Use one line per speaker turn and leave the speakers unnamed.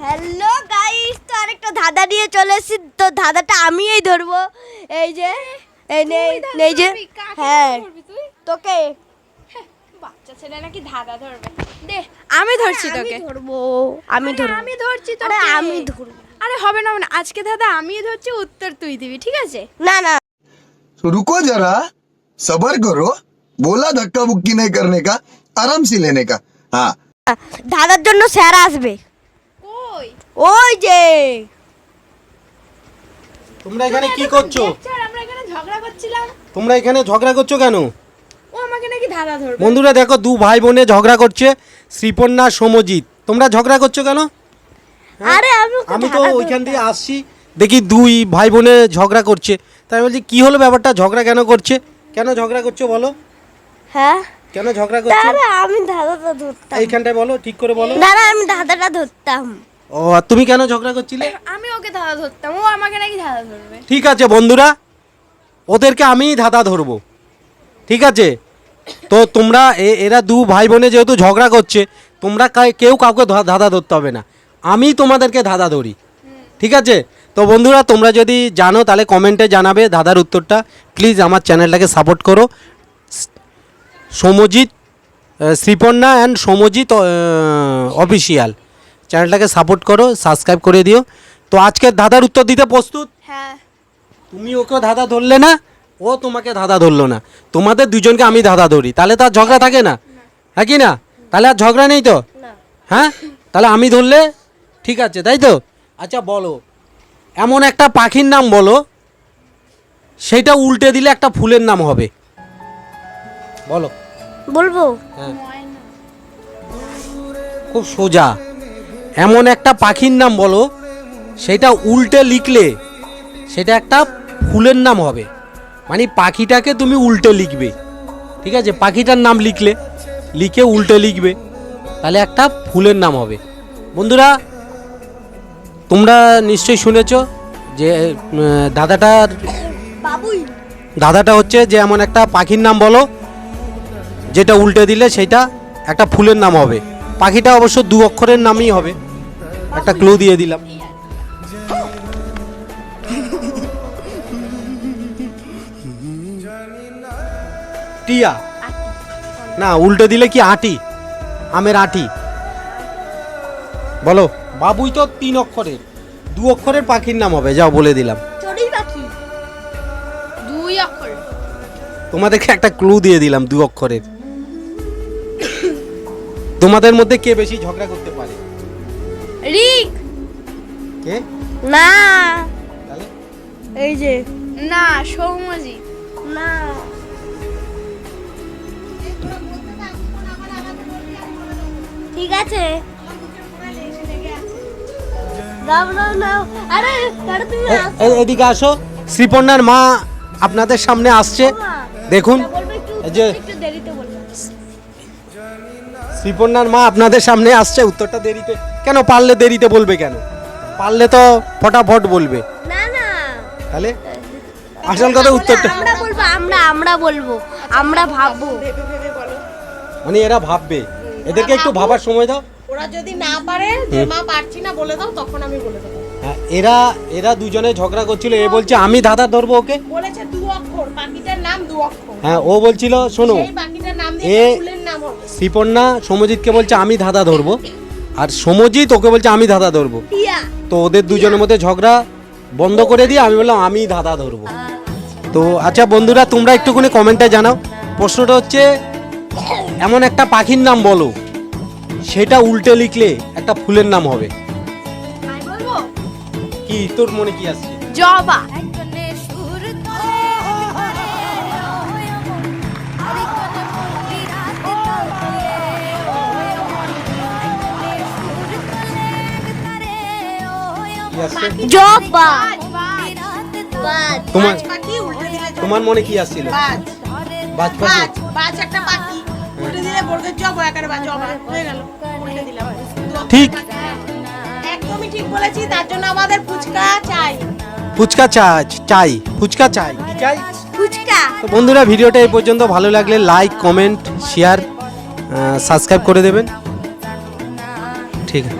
Hello guys তো আরেকটা ধাঁধা নিয়ে চলে এসেছি তো ধাঁধাটা আমিই ধরবো এই যে এই নে এই যে হ্যাঁ তোকে
বাচ্চা ছেলে নাকি ধাঁধা ধরবে দে আমি ধরছি তোকে
আমি ধরবো আমি ধরবো
আমি ধরছি
আরে
তোকে
আমি ধরবো
আরে হবে না হবে না আজকে দাদা আমি ধরছি উত্তর তুই দিবি ঠিক আছে
না না
तो रुको जरा सबर करो बोला धक्का बुक्की नहीं करने का आराम से लेने का हाँ
ধাঁধার জন্য স্যার আসবে
কই
ওই যে।
তোমরা এখানে কি করছ?
আমরা এখানে ঝগড়া করছিলাম।
তোমরা এখানে ঝগড়া করছ কেন?
ও আমাকে নাকি ধাঁধা ধরবে।
বন্ধুরা দেখো দু ভাই বোনে ঝগড়া করছে শ্রীপন্না সমজিৎ। তোমরা ঝগড়া করছ কেন?
আরে আমি ওকে
আমি তো ওইখান। দিয়ে আসছি দেখি দুই ভাই বোনে ঝগড়া করছে। তাই আমি বলছি কি হলো ব্যাপারটা? ঝগড়া কেন করছে? কেন ঝগড়া করছ বলো?
হ্যাঁ?
কেন ঝগড়া করছ?
আমি ধাঁধাটা ধরতাম।
এইখানটায় বলো ঠিক করে বলো।
দাঁড়া আমি ধাঁধাটা ধরতাম।
ও আর তুমি কেন ঝগড়া করছিলে?
আমি ওকে ধাঁধা ধরতাম ও আমাকে নাকি ধাঁধা ধরবে।
ঠিক আছে বন্ধুরা ওদেরকে আমিই ধাঁধা ধরবো। ঠিক আছে? তো তোমরা এ- এরা দু ভাই বোনে যেহেতু ঝগড়া করছে তোমরা কেউ কাউকে ধাঁধা ধরতে হবে না। আমি তোমাদেরকে ধাঁধা ধরি। ঠিক আছে? তো বন্ধুরা তোমরা যদি জানো তাহলে কমেন্টে জানাবে ধাঁধার উত্তরটা। প্লিজ আমার চ্যানেলটাকে সাপোর্ট করো। Somjit Sriparna and Somjit official. চ্যানেলটাকে সাপোর্ট করো সাবস্ক্রাইব করে দিও। তো আজকের ধাঁধার উত্তর দিতে প্রস্তুত?
হ্যাঁ।
তুমি ওকে ধাঁধা ধরলে না ও তোমাকে ধাঁধা ধরলো না। তোমাদের দুজনকে আমি ধাঁধা ধরি তাহলে তো আর ঝগড়া থাকে না। হ্যাঁ কি না? তাহলে আর ঝগড়া নেই তো? হ্যাঁ? তাহলে আমি ধরলে ঠিক আছে তাই তো? আচ্ছা বলো। এমন একটা পাখির নাম বলো সেটা উল্টে দিলে একটা ফুলের নাম হবে। বলো।
বলব?
হ্যাঁ। খুব সোজা। এমন একটা পাখির নাম বলো সেটা উল্টে লিখলে সেটা একটা ফুলের নাম হবে। মানে পাখিটাকে তুমি উল্টে লিখবে। ঠিক আছে? পাখিটার নাম লিখলে লিখে উল্টে লিখবে তাহলে একটা ফুলের নাম হবে। বন্ধুরা তোমরা নিশ্চয়ই শুনেছ যে দাদাটার দাদাটা হচ্ছে যে এমন একটা পাখির নাম বলো যেটা উল্টে দিলে সেটা একটা ফুলের নাম হবে। পাখিটা অবশ্য দু অক্ষরের নামই হবে। একটা ক্লু দিয়ে দিলাম। টিয়া। না উল্টে দিলে কি আটি? আমের আটি। বলো বাবুই তো তিন অক্ষরের। দু অক্ষরের পাখির নাম হবে যাও বলে দিলাম।
দুই অক্ষর।
তোমাদেরকে একটা ক্লু দিয়ে দিলাম দু অক্ষরের। তোমাদের মধ্যে কে বেশি ঝগড়া করতে
রিক।
কে?
না।
তাহলে?
এই যে।
না সৌমজি
না। ঠিক আছে।
এদিকে আসো। শ্রীপর্ণার মা আপনাদের সামনে আসছে। দেখুন। যে শ্রীপর্ণার মা আপনাদের সামনে আসছে উত্তরটা দেরিতে। কেন পারলে দেরিতে বলবে কেন? পারলে তো ফটাফট বলবে।
না না।
তাহলে? আসল কথা উত্তরটা।
আমরা বলব আমরা আমরা বলব আমরা ভাববো।
মানে এরা ভাববে। এদেরকে একটু ভাবার সময় দাও।
ওরা যদি না পারে যে মা পারছি না বলে দাও তখন আমি বলে দেবো।
হ্যাঁ, এরা এরা দুজনে ঝগড়া করছিল। এ বলছে আমি দাদা ধরবো ওকে?
বলেছে দু অক্ষর পাখিটার নাম দু অক্ষর।
হ্যাঁ ও বলছিল শোনো
পাখিটার নাম
এ-
দিয়ে হবে
সমজিৎকে বলছে আমি ধাঁধা ধরবো। আর সমজিৎ ওকে বলছে আমি ধাঁধা ধরবো। তো ওদের দুজনের মধ্যে ঝগড়া বন্ধ করে দিয়ে আমি বললাম আমি ধাঁধা ধরবো। তো আচ্ছা বন্ধুরা তোমরা একটুখানি কমেন্টে জানাও। প্রশ্নটা হচ্ছে এমন একটা পাখির নাম বলো সেটা উল্টে লিখলে একটা ফুলের নাম হবে। কি? তোর মনে কি আসছে?
জবা।
জবা
তোমার মনে কি আসছিল
বাজ।
বাজ
বাজ। বাজ একটা পাখি। উল্টে দিলে বর্গের জব একারে বাজ হয়ে। গেল। উল্টে দিলাম।
ঠিক।
একদমই ঠিক বলেছি তার জন্য আমাদের ফুচকা চাই।
ফুচকা চাই চাই ফুচকা চাই। কি চাই?
ফুচকা।
তো বন্ধুরা ভিডিওটা এই পর্যন্ত। ভালো লাগলে লাইক কমেন্ট শেয়ার সাবস্ক্রাইব করে দেবেন। ঠিক আছে।